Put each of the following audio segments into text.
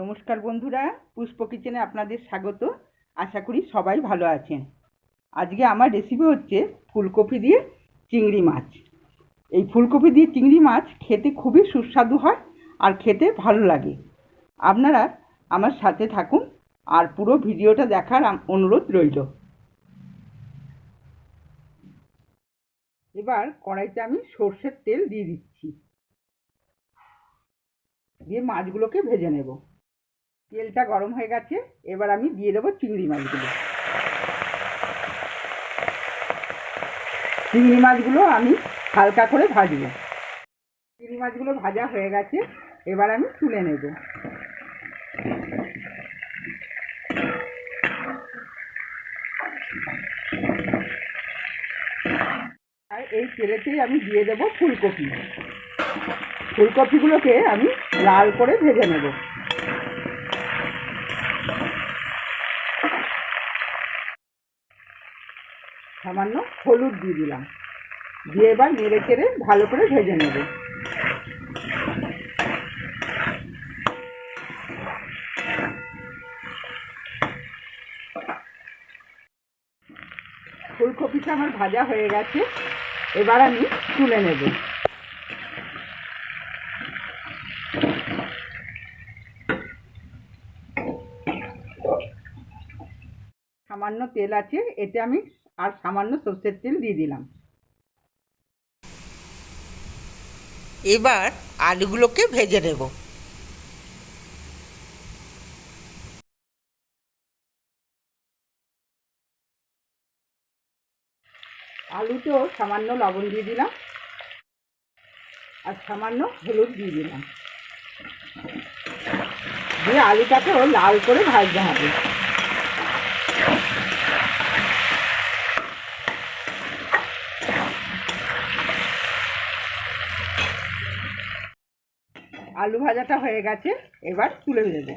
নমস্কার বন্ধুরা, পুষ্প কিচেনে আপনাদের স্বাগত। আশা করি সবাই ভালো আছেন। আজকে আমার রেসিপি হচ্ছে ফুলকপি দিয়ে চিংড়ি মাছ। এই ফুলকপি দিয়ে চিংড়ি মাছ খেতে খুবই সুস্বাদু হয় আর খেতে ভালো লাগে। আপনারা আমার সাথে থাকুন আর পুরো ভিডিওটা দেখার অনুরোধ রইল। এবার কড়াইতে আমি সর্ষের তেল দিয়ে দিচ্ছি। দিয়ে মাছগুলোকে ভেজে নেব। তেলটা গরম হয়ে গেছে, এবার আমি দিয়ে দেবো চিংড়ি মাছগুলো। চিংড়ি মাছগুলো আমি হালকা করে ভাজবো। চিংড়ি মাছগুলো ভাজা হয়ে গেছে, এবার আমি তুলে নেব। আর এই তেলেতেই আমি দিয়ে দেবো ফুলকপি। ফুলকপিগুলোকে আমি লাল করে ভেজে নেব। সামান্য হলুদ দিয়ে দিলাম। দিয়ে এবার নেড়ে চেড়ে ভালো করে ভেজে নেব। ফুলকপিটা আমার ভাজা হয়ে গেছে। এবার আমি তুলে নেব। সামান্য তেল আছে, এতে আমি আর সামান্য সর্ষের তেল দিয়ে দিলাম। এবার আলুগুলোকে ভেজে নেব। আলুতেও সামান্য লবণ দিয়ে দিলাম আর সামান্য হলুদ দিয়ে দিলাম। দিয়ে আলুটাকেও লাল করে ভাজতে হবে। আলু ভাজাটা হয়ে গেছে এবার তুলে দেবো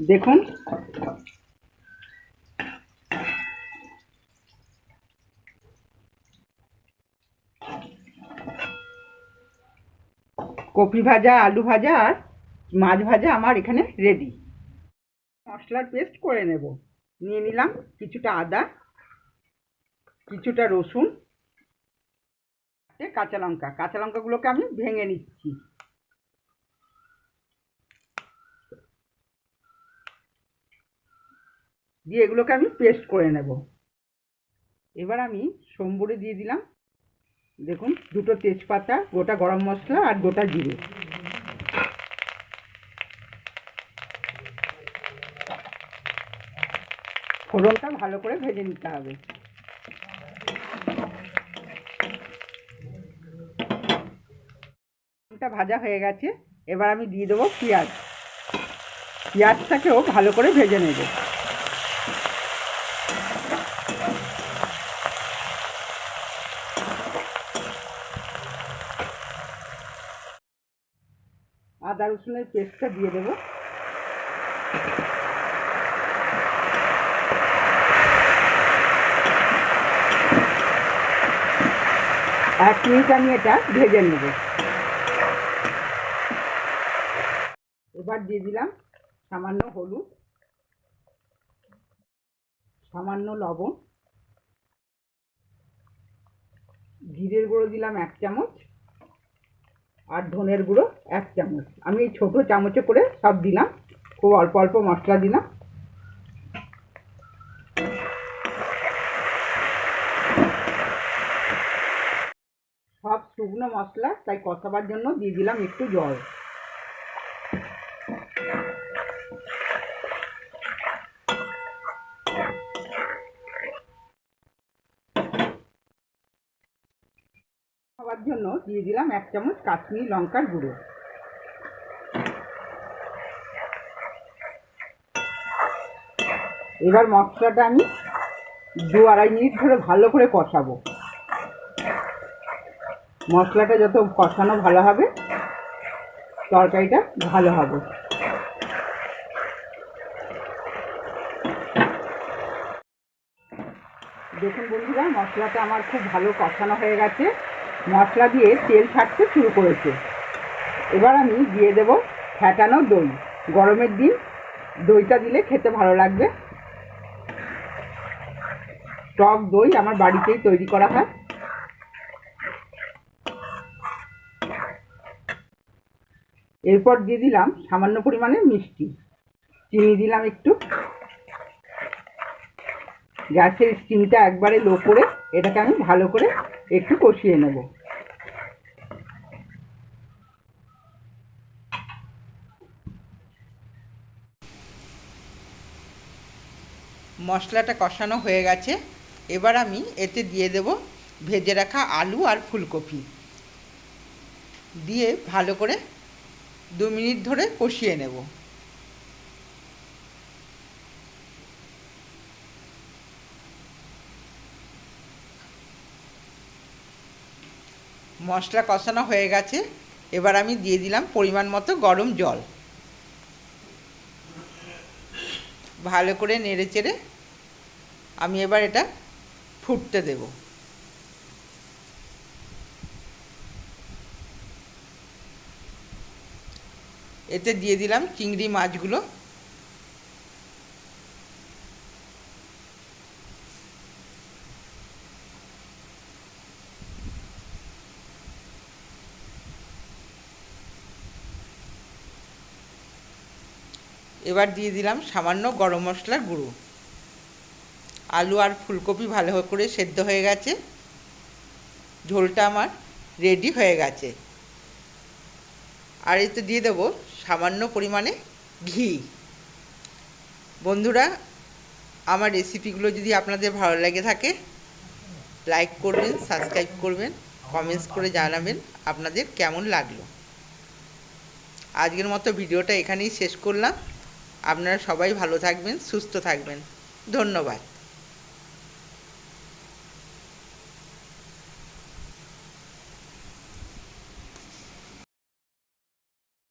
দেখুন। কপি ভাজা আলু ভাজা আর মাছ ভাজা আমার এখানে রেডি মশলার পেস্ট করে নেব। নিয়ে নিলাম কিছুটা আদা, কিছুটা রসুন, কাঁচা লঙ্কা। কাঁচা লঙ্কাগুলোকে আমি ভেঙে নিচ্ছি। দিয়ে এগুলোকে আমি পেস্ট করে নেব। এবার আমি সোমবুড়ি দিয়ে দিলাম। দেখুন, দুটো তেজপাতা, গোটা গরম মশলা আর গোটা জিরে। ফোড়নটা ভালো করে ভেজে নিতে হবে। ভাজা হয়ে গেছে, এবার আমি দিয়ে দেবো পেঁয়াজ। পেঁয়াজটাকেও ভালো করে ভেজে নেব। আদা রসুনের পেস্টটা দিয়ে দেবো। এক মিনিট আমি এটা ভেজে নেব। এবার দিয়ে দিলাম সামান্য হলুদ, সামান্য লবণ, জিরের গুঁড়ো দিলাম এক চামচ আর ধনের গুঁড়ো এক চামচ। আমি এই ছোটো চামচে করে সব দিলাম, খুব অল্প অল্প মশলা দিলাম সব শুকনো মশলা, তাই কষাবার জন্য দিয়ে দিলাম একটু জল। খাবার জন্য দিয়ে দিলাম এক চামচ কাশ্মীরি লঙ্কার গুঁড়ো। এবার মশলাটা আমি দু আড়াই মিনিট ধরে ভালো করে কষাবো। মশলাটা যত কষানো ভালো হবে, তরকারিটা ভালো হবে। দেখুন বন্ধুরা, মশলাটা আমার খুব ভালো কষানো হয়ে গেছে। মশলা দিয়ে তেল ছাড়তে শুরু করেছে। এবার আমি দিয়ে দেব ফ্যাটানো দই। গরমের দিন দইটা দিলে খেতে ভালো লাগবে। টক দই আমার বাড়িতেই তৈরি করা হয়। এরপর দিয়ে দিলাম সামান্য পরিমাণে মিষ্টি। চিনি দিলাম একটু। গ্যাসের স্টিমটা একবারে লো করে এটাকে আমি ভালো করে একটু কষিয়ে নেব। মশলাটা কষানো হয়ে গেছে। এবার আমি এতে দিয়ে দেব ভেজে রাখা আলু আর ফুলকপি। দিয়ে ভালো করে দু মিনিট ধরে কষিয়ে নেব। মশলা কষানো হয়ে গেছে। এবার আমি দিয়ে দিলাম পরিমাণ মতো গরম জল। ভালো করে নেড়ে চেড়ে আমি এবার এটা ফুটতে দেব। এতে দিয়ে দিলাম চিংড়ি মাছগুলো। এবার দিয়ে দিলাম সামান্য গরম মশলার গুঁড়ো। আলু আর ফুলকপি ভালো করে সেদ্ধ হয়ে গেছে। ঝোলটা আমার রেডি হয়ে গেছে। আর এতে দিয়ে দেবো সামান্য পরিমাণে ঘি। বন্ধুরা, আমার রেসিপিগুলো যদি আপনাদের ভালো লেগে থাকে লাইক করবেন সাবস্ক্রাইব করবেন কমেন্টস করে জানাবেন আপনাদের কেমন লাগল। আজকের মতো ভিডিওটা এখানেই শেষ করলাম। আপনারা সবাই ভালো থাকবেন, সুস্থ থাকবেন। ধন্যবাদ।